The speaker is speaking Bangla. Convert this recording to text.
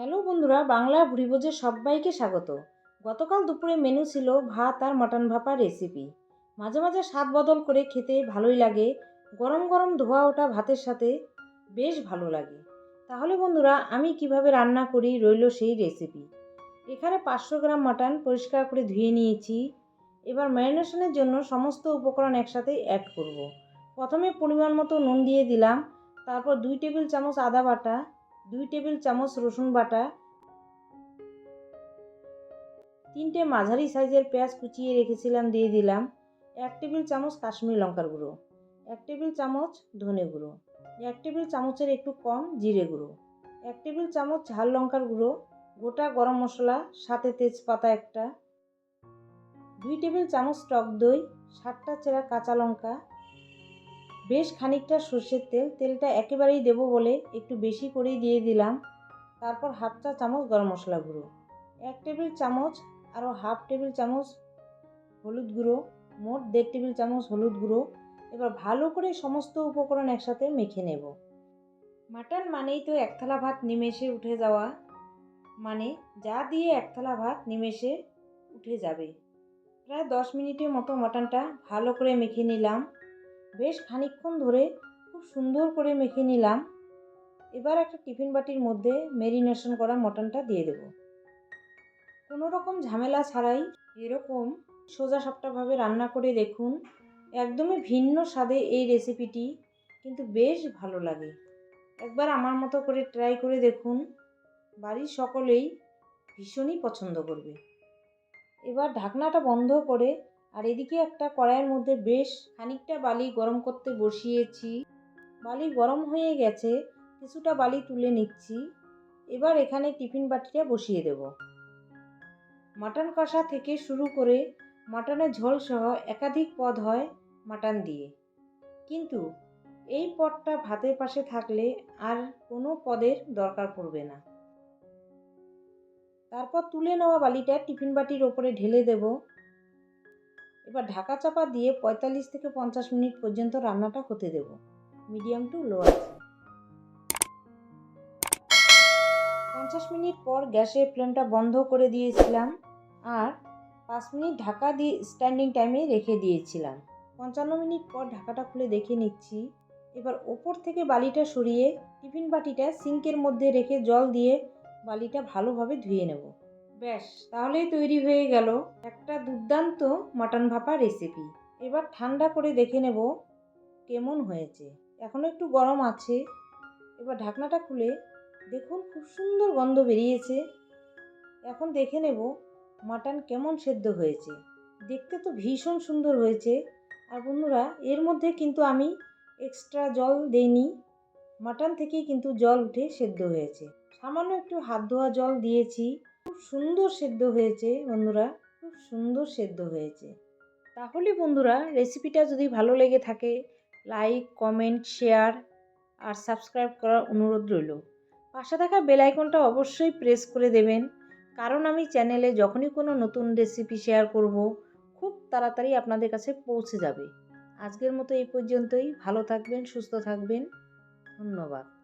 হ্যালো বন্ধুরা, বাংলা ভুরিভোজে সবাইকে স্বাগত। গতকাল দুপুরে মেনু ছিল ভাত আর মটন ভাপা রেসিপি। মাঝে মাঝে স্বাদ বদল করে খেতে ভালোই লাগে, গরম গরম ধোয়া ওঠা ভাতের সাথে বেশ ভালো লাগে। তাহলে বন্ধুরা, আমি কীভাবে রান্না করি রইল সেই রেসিপি। এখানে পাঁচশো গ্রাম মাটন পরিষ্কার করে ধুয়ে নিয়েছি। এবার ম্যারিনেশনের জন্য সমস্ত উপকরণ একসাথে অ্যাড করব। প্রথমে পরিমাণ মতো নুন দিয়ে দিলাম, তারপর দুই টেবিল চামচ আদা বাটা দুই টেবিল চামচ রসুন বাটা, তিনটে মাঝারি সাইজের পেঁয়াজ কুচিয়ে রেখেছিলাম, দিয়ে দিলাম এক টেবিল চামচ কাশ্মীর লঙ্কার গুঁড়ো, এক টেবিল চামচ ধনে গুঁড়ো, এক টেবিল চামচের একটু কম জিরে গুঁড়ো, এক টেবিল চামচ ঝাল লঙ্কার গুঁড়ো, গোটা গরম মশলা, সাথে তেজপাতা একটা, দুই টেবিল চামচ টক দই, সাতটা চেরা কাঁচা লঙ্কা বেশ খানিকটা সর্ষের তেল, তেলটা একেবারেই দেবো বলে একটু বেশি করেই দিয়ে দিলাম। তারপর হাফ চা চামচ গরম মশলা গুঁড়ো, এক টেবিল চামচ আরও হাফ টেবিল চামচ হলুদ গুঁড়ো, মোট দেড় টেবিল চামচ হলুদ গুঁড়ো। এবার ভালো করে সমস্ত উপকরণ একসাথে মেখে নেব। মাটন মানেই তো এক থালা ভাত নিমেষে উঠে যাওয়া মানে যা দিয়ে এক থালা ভাত নিমেষে উঠে যাবে। প্রায় দশ মিনিটের মতো মাটনটা ভালো করে মেখে নিলাম। বেশ খানিকক্ষণ ধরে খুব সুন্দর করে মেখে নিলাম। এবার একটা টিফিন বাটির মধ্যে ম্যারিনেশন করা মটনটা দিয়ে দেব। কোনো রকম ঝামেলা ছাড়াই এরকম সোজা সাপটাভাবে রান্না করে দেখুন, একদমই ভিন্ন স্বাদে এই রেসিপিটি কিন্তু বেশ ভালো লাগে। একবার আমার মতো করে ট্রাই করে দেখুন, বাড়ির সকলেই ভীষণই পছন্দ করবে। এবার ঢাকনাটা বন্ধ করে আর এদিকে একটা কড়াইয়ের মধ্যে বেশ খানিকটা বালি গরম করতে বসিয়েছি। বালি গরম হয়ে গেছে, কিছুটা বালি তুলে নিচ্ছি। এবার এখানে টিফিন বাটিটা বসিয়ে দেব। মাটন কষা থেকে শুরু করে মাটনের ঝোল সহ একাধিক পদ হয় মাটন দিয়ে। কিন্তু এই পদটা ভাতের পাশে থাকলে আর কোনো পদের দরকার পড়বে না। তারপর তুলে নেওয়া বালিটা টিফিন বাটির ওপরে ঢেলে দেব। এবার ঢাকা চাপা দিয়ে পঁয়তাল্লিশ থেকে পঞ্চাশ মিনিট পর্যন্ত রান্নাটা হতে দেব। মিডিয়াম টু লো আছে। পঞ্চাশ মিনিট পর গ্যাসের ফ্লেমটা বন্ধ করে দিয়েছিলাম আর পাঁচ মিনিট ঢাকা দিয়ে স্ট্যান্ডিং টাইমে রেখে দিয়েছিলাম। পঞ্চান্ন মিনিট পর ঢাকাটা খুলে দেখে নিচ্ছি। এবার ওপর থেকে বালিটা সরিয়ে টিফিন বাটিটা সিঙ্কের মধ্যে রেখে জল দিয়ে বালিটা ভালোভাবে ধুয়ে নেব। ব্যাস তাহলেই তৈরি হয়ে গেল একটা দুর্দান্ত মাটন ভাপা রেসিপি এবার ঠান্ডা করে দেখে নেব কেমন হয়েছে। এখনও একটু গরম আছে। এবার ঢাকনাটা খুলে দেখুন খুব সুন্দর গন্ধ বেরিয়েছে। এখন দেখে নেব মাটন কেমন সেদ্ধ হয়েছে। দেখতে তো ভীষণ সুন্দর হয়েছে। আর বন্ধুরা, এর মধ্যে কিন্তু আমি এক্সট্রা জল দেইনি। মাটন থেকেই কিন্তু জল উঠে সেদ্ধ হয়েছে। সামান্য একটু হাত ধোয়া জল দিয়েছি। খুব সুন্দর সেদ্ধ হয়েছে, বন্ধুরা। খুব সুন্দর সেদ্ধ হয়েছে। তাহলে, বন্ধুরা রেসিপিটা যদি ভালো লেগে থাকে লাইক কমেন্ট শেয়ার আর সাবস্ক্রাইব করার অনুরোধ রইল। পাশে থাকা বেল আইকনটা অবশ্যই প্রেস করে দেবেন, কারণ আমি চ্যানেলে যখনই কোনো নতুন রেসিপি শেয়ার করব, খুব তাড়াতাড়ি আপনাদের কাছে পৌঁছে যাবে। আজকের মতো এই পর্যন্তই। ভালো থাকবেন, সুস্থ থাকবেন। ধন্যবাদ।